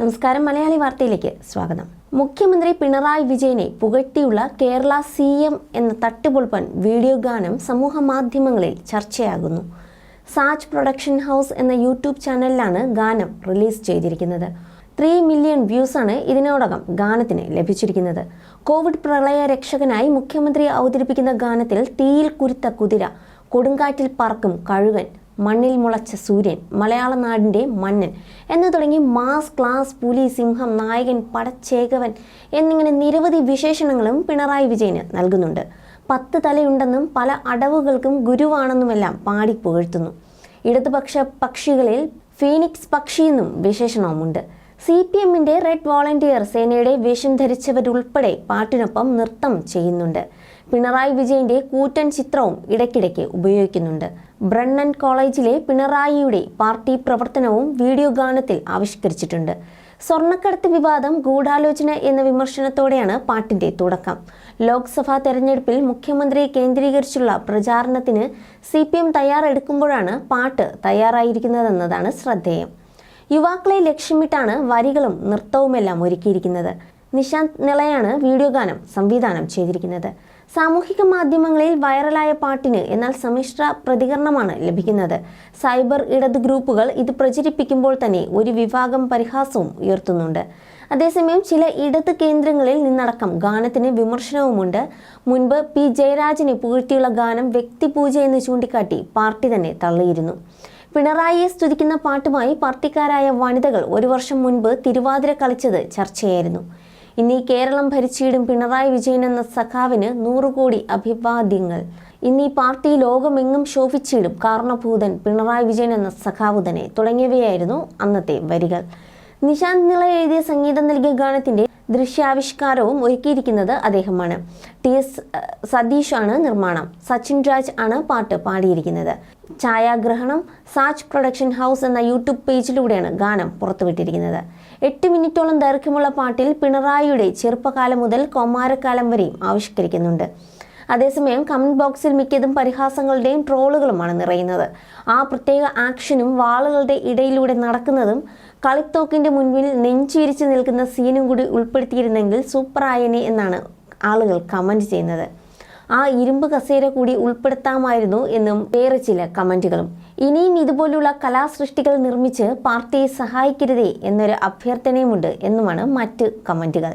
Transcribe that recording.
നമസ്കാരം. മലയാളി വാർത്തയിലേക്ക് സ്വാഗതം. മുഖ്യമന്ത്രി പിണറായി വിജയനെ പുകഴ്ത്തിയുള്ള കേരള സി എം എന്ന തട്ടുപൊളിപ്പൻ വീഡിയോ ഗാനം സമൂഹ മാധ്യമങ്ങളിൽ ചർച്ചയാകുന്നു. സാജ് പ്രൊഡക്ഷൻ ഹൗസ് എന്ന യൂട്യൂബ് ചാനലിലാണ് ഗാനം റിലീസ് ചെയ്തിരിക്കുന്നത്. ത്രീ മില്യൺ വ്യൂസാണ് ഇതിനോടകം ഗാനത്തിന് ലഭിച്ചിരിക്കുന്നത്. കോവിഡ് പ്രളയ രക്ഷകനായി മുഖ്യമന്ത്രി അവതരിപ്പിക്കുന്ന ഗാനത്തിൽ തീയിൽ കുരുത്ത കുതിര കൊടുങ്കാറ്റിൽ പറക്കും കഴുകൻ മണ്ണിൽ മുളച്ച സൂര്യൻ മലയാള നാടിന്റെ മന്നൻ എന്ന് തുടങ്ങി മാസ് ക്ലാസ് പുലി സിംഹം നായകൻ പടച്ചേകവൻ എന്നിങ്ങനെ നിരവധി വിശേഷണങ്ങളും പിണറായി വിജയന് നൽകുന്നുണ്ട്. പത്ത് തലയുണ്ടെന്നും പല അടവുകൾക്കും ഗുരുവാണെന്നുമെല്ലാം പാടി പുകഴ്ത്തുന്നു. ഇടതുപക്ഷ പക്ഷികളിൽ ഫീനിക്സ് പക്ഷിയെന്നും വിശേഷണവുമുണ്ട്. സി പി എമ്മിന്റെ റെഡ് വോളണ്ടിയർ സേനയുടെ വേഷം ധരിച്ചവരുൾപ്പെടെ പാട്ടിനൊപ്പം നൃത്തം ചെയ്യുന്നുണ്ട്. പിണറായി വിജയന്റെ കൂറ്റൻ ചിത്രവും ഇടയ്ക്കിടയ്ക്ക് ഉപയോഗിക്കുന്നുണ്ട്. ബ്രണ്ണൻ കോളേജിലെ പിണറായിയുടെ പാർട്ടി പ്രവർത്തനവും വീഡിയോ ഗാനത്തിൽ ആവിഷ്കരിച്ചിട്ടുണ്ട്. സ്വർണക്കടത്ത് വിവാദം ഗൂഢാലോചന എന്ന വിമർശനത്തോടെയാണ് പാട്ടിന്റെ തുടക്കം. ലോക്സഭാ തെരഞ്ഞെടുപ്പിൽ മുഖ്യമന്ത്രിയെ കേന്ദ്രീകരിച്ചുള്ള പ്രചാരണത്തിന് സി പി എം തയ്യാറെടുക്കുമ്പോഴാണ് പാട്ട് തയ്യാറായിരിക്കുന്നതെന്നതാണ് ശ്രദ്ധേയം. യുവാക്കളെ ലക്ഷ്യമിട്ടാണ് വരികളും നൃത്തവുമെല്ലാം ഒരുക്കിയിരിക്കുന്നത്. നിശാന്ത് നിളയാണ് വീഡിയോ ഗാനം സംവിധാനം ചെയ്തിരിക്കുന്നത്. സാമൂഹിക മാധ്യമങ്ങളിൽ വൈറലായ പാട്ടിന് എന്നാൽ സമ്മിശ്ര പ്രതികരണമാണ് ലഭിക്കുന്നത്. സൈബർ ഇടത് ഗ്രൂപ്പുകൾ ഇത് പ്രചരിപ്പിക്കുമ്പോൾ തന്നെ ഒരു വിഭാഗം പരിഹാസവും ഉയർത്തുന്നുണ്ട്. അതേസമയം ചില ഇടത് കേന്ദ്രങ്ങളിൽ നിന്നടക്കം ഗാനത്തിന് വിമർശനവുമുണ്ട്. മുൻപ് പി ജയരാജനെ പുകഴ്ത്തിയുള്ള ഗാനം വ്യക്തിപൂജ എന്ന് ചൂണ്ടിക്കാട്ടി പാർട്ടി തന്നെ തള്ളിയിരുന്നു. പിണറായിയെ സ്തുതിക്കുന്ന പാട്ടുമായി പാർട്ടിക്കാരായ വനിതകൾ ഒരു വർഷം മുൻപ് തിരുവാതിര കളിച്ചത് ചർച്ചയായിരുന്നു. ഇനി കേരളം ഭരിച്ചിടും പിണറായി വിജയൻ എന്ന സഖാവിന് നൂറുകോടി അഭിവാദ്യങ്ങൾ. ഇനി പാർട്ടി ലോകമെങ്ങും ശോഭിച്ചിടും കാരണഭൂതൻ പിണറായി വിജയൻ എന്ന സഖാവ് തന്നെ തുടങ്ങിയവയായിരുന്നു അന്നത്തെ വരികൾ. നിശാന്ത് നിള എഴുതിയ സംഗീതം നൽകിയ ഗാനത്തിന്റെ ദൃശ്യാവിഷ്കാരവും ഒരുക്കിയിരിക്കുന്നത് അദ്ദേഹമാണ്. ടി. എസ്. സതീഷ് ആണ് നിർമ്മാണം. സച്ചിൻ രാജ് ആണ് പാട്ട് പാടിയിരിക്കുന്നത്. ഛായാഗ്രഹണം സാജ് പ്രൊഡക്ഷൻ ഹൗസ് എന്ന യൂട്യൂബ് പേജിലൂടെയാണ് ഗാനം പുറത്തുവിട്ടിരിക്കുന്നത്. എട്ട് മിനിറ്റോളം ദൈർഘ്യമുള്ള പാട്ടിൽ പിണറായിയുടെ ചെറുപ്പകാലം മുതൽ കൗമാരക്കാലം വരെയും ആവിഷ്കരിക്കുന്നുണ്ട്. അതേസമയം കമന്റ് ബോക്സിൽ മിക്കതും പരിഹാസങ്ങളുടെയും ട്രോളുകളുമാണ് നിറയുന്നത്. ആ പ്രത്യേക ആക്ഷനും വാളുകളുടെ ഇടയിലൂടെ നടക്കുന്നതും കളിത്തോക്കിന്റെ മുൻപിൽ നെഞ്ചിരിച്ച് നിൽക്കുന്ന സീനും കൂടി ഉൾപ്പെടുത്തിയിരുന്നെങ്കിൽ സൂപ്പറായനെ എന്നാണ് ആളുകൾ കമന്റ് ചെയ്യുന്നത്. ആ ഇരുമ്പ് കസേര കൂടി ഉൾപ്പെടുത്താമായിരുന്നു എന്നും വേറെ ചില കമന്റുകളും ഇനിയും ഇതുപോലുള്ള കലാസൃഷ്ടികൾ നിർമ്മിച്ച് പാർട്ടിയെ സഹായിക്കരുതേ എന്നൊരു അഭ്യർത്ഥനയുമുണ്ട് എന്നുമാണ് മറ്റ് കമന്റുകൾ.